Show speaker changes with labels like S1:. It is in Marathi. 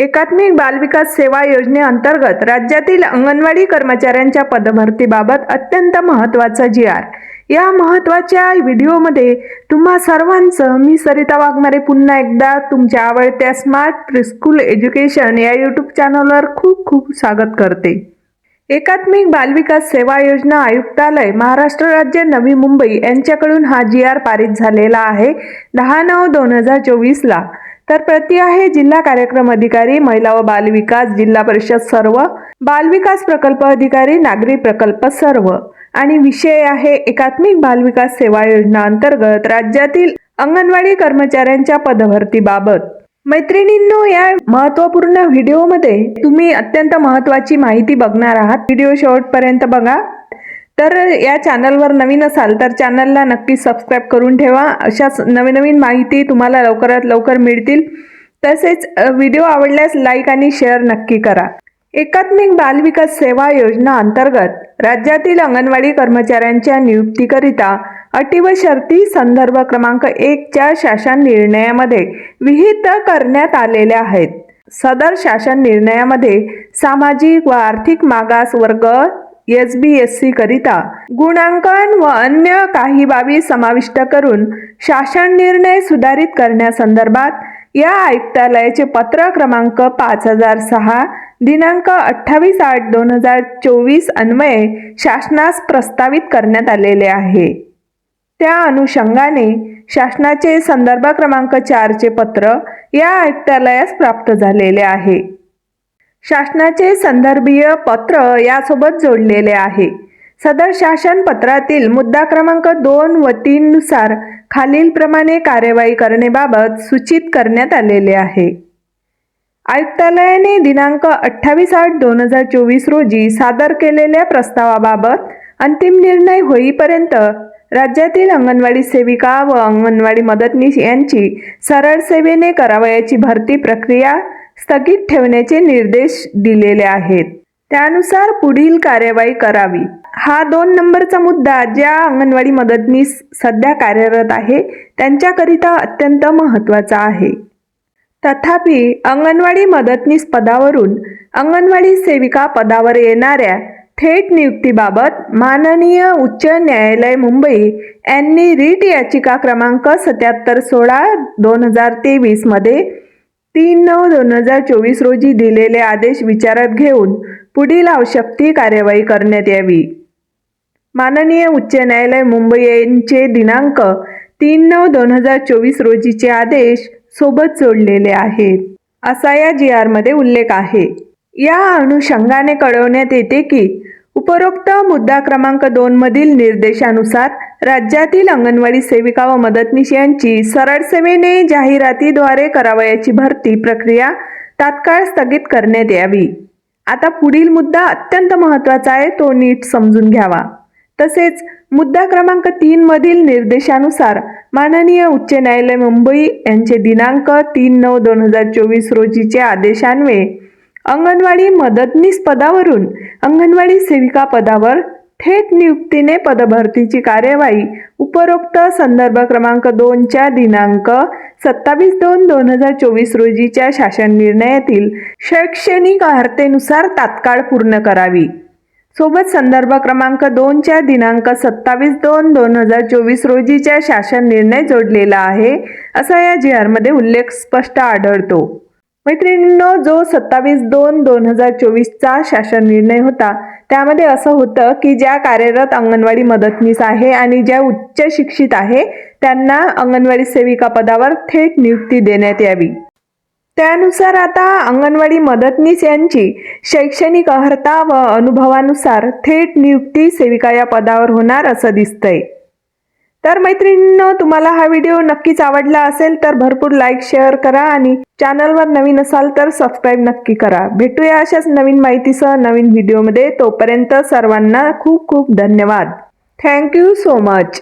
S1: एकात्मिक बालविकास सेवा योजनेअंतर्गत राज्यातील अंगणवाडी कर्मचाऱ्यांच्या पदभरतीबाबत अत्यंत महत्त्वाचा जी आर या महत्त्वाच्या व्हिडिओमध्ये तुम्हा सर्वांचं मी सरिता वाघमारे पुन्हा एकदा तुमच्या आवडत्या स्मार्ट प्रिस्कूल एज्युकेशन या यूट्यूब चॅनलवर खूप खूप स्वागत करते. एकात्मिक बालविकास सेवा योजना आयुक्तालय महाराष्ट्र राज्य नवी मुंबई यांच्याकडून हा जी आर पारित झालेला आहे दहा नऊ दोन हजार चोवीसला. तर प्रति आहे जिल्हा कार्यक्रम अधिकारी महिला व बालविकास जिल्हा परिषद सर्व बालविकास प्रकल्प अधिकारी नागरी प्रकल्प सर्व. आणि विषय आहे एकात्मिक बालविकास सेवा योजना अंतर्गत राज्यातील अंगणवाडी कर्मचाऱ्यांच्या पदभरतीबाबत मैत्रिणींनो या महत्त्वपूर्ण व्हिडिओमध्ये तुम्ही अत्यंत महत्वाची माहिती बघणार आहात. व्हिडिओ शेवटपर्यंत बघा. तर या चॅनलवर नवीन असाल तर चॅनलला नक्की सबस्क्राईब करून ठेवा. अशाच नवीन नवीन माहिती तुम्हाला लवकरात लवकर मिळतील. तसेच व्हिडिओ आवडल्यास लाईक आणि शेअर नक्की करा. एकात्मिक बालविकास सेवा योजना अंतर्गत राज्यातील अंगणवाडी कर्मचाऱ्यांच्या नियुक्तीकरिता अटी व शर्ती संदर्भ क्रमांक एकच्या शासन निर्णयामध्ये विहित करण्यात आलेल्या आहेत. सदर शासन निर्णयामध्ये सामाजिक व आर्थिक मागास वर्ग एस बी एस सी करिता गुणांकन व अन्य काही बाबी समाविष्ट करून शासन निर्णय सुधारित करण्यासंदर्भात या आयुक्तालयाचे पत्र क्रमांक पाच हजार सहा दिनांक अठ्ठावीस आठ दोन हजार चोवीस अन्वये शासनास प्रस्तावित करण्यात आलेले आहे. त्या अनुषंगाने शासनाचे संदर्भ क्रमांक चारचे पत्र या आयुक्तालयास प्राप्त झालेले आहे. शासनाचे संदर्भीय पत्र यासोबत जोडलेले आहे. सदर शासन पत्रातील मुद्दा क्रमांक दोन व तीन नुसार खालीलप्रमाणे कार्यवाही करण्याबाबत सूचित करण्यात आलेले आहे. आयुक्तालयाने दिनांक अठ्ठावीस आठ दोन हजार चोवीस रोजी सादर केलेल्या प्रस्तावाबाबत अंतिम निर्णय होईपर्यंत राज्यातील अंगणवाडी सेविका व अंगणवाडी मदतनीस यांची सरळ सेवेने करावयाची भरती प्रक्रिया स्थगित ठेवण्याचे निर्देश दिलेले आहेत. त्यानुसार पुढील कार्यवाही करावी. हा दोन नंबरचा मुद्दा ज्या अंगणवाडी मदतनीस सध्या कार्यरत आहे त्यांच्याकरिता अत्यंत महत्त्वाचा आहे. तथापि अंगणवाडी मदतनीस पदावरून अंगणवाडी सेविका पदावर येणाऱ्या थेट नियुक्तीबाबत माननीय उच्च न्यायालय मुंबई यांनी रीट याचिका क्रमांक सत्याहत्तर सोळा दोन हजार तेवीसमध्ये तीन नऊ दोन हजार चोवीस रोजी दिलेले आदेश विचारात घेऊन पुढील आवश्यक ती कार्यवाही करण्यात यावी. माननीय उच्च न्यायालय मुंबई यांचे दिनांक तीन नऊ दोन हजार चोवीस रोजीचे आदेश सोबत जोडलेले आहेत. असा या जी आरमध्ये उल्लेख आहे. या अनुषंगाने कळवण्यात येते की उपरोक्त मुद्दा क्रमांक दोन मधील निर्देशानुसार राज्यातील अंगणवाडी सेविका व मदतनीस यांची सरळ सेवेने जाहिरातीद्वारे करावयाची भरती प्रक्रिया तात्काळ स्थगित करण्यात यावी. आता पुढील मुद्दा अत्यंत महत्त्वाचा आहे तो नीट समजून घ्यावा. तसेच मुद्दा क्रमांक तीन मधील निर्देशानुसार माननीय उच्च न्यायालय मुंबई यांचे दिनांक तीन नऊ दोन हजार चोवीस रोजीचे आदेशान्वये अंगणवाडी मदतनीस पदावरून अंगणवाडी सेविका पदावर थेट नियुक्तीने पदभरतीची कार्यवाही उपरोक्त संदर्भ क्रमांक दोनच्या दिनांक सत्तावीस दोन दोन हजार चोवीस रोजीच्या शासन निर्णयातील शैक्षणिक अर्हतेनुसार तात्काळ पूर्ण करावी. सोबत संदर्भ क्रमांक दोनच्या दिनांक सत्तावीस दोन दोन हजार चोवीस रोजीच्या शासन निर्णय जोडलेला आहे असा या जी उल्लेख स्पष्ट आढळतो. मैत्रिणींनो जो सत्तावीस दोन दोन हजार चोवीसचा शासन निर्णय होता त्यामध्ये असं होतं की ज्या कार्यरत अंगणवाडी मदतनीस आहे आणि ज्या उच्च शिक्षित आहे त्यांना अंगणवाडी सेविका पदावर थेट नियुक्ती देण्यात यावी. त्यानुसार आता अंगणवाडी मदतनीस यांची शैक्षणिक अर्हता व अनुभवानुसार थेट नियुक्ती सेविका या पदावर होणार असं दिसतंय. तर मैत्रिणींनो तुम्हाला हा व्हिडिओ नक्कीच आवडला असेल तर भरपूर लाईक शेअर करा आणि चॅनलवर नवीन असाल तर सबस्क्राईब नक्की करा. भेटूया अशाच नवीन माहितीसह नवीन व्हिडिओमध्ये तोपर्यंत सर्वांना खूप खूप धन्यवाद. Thank you so much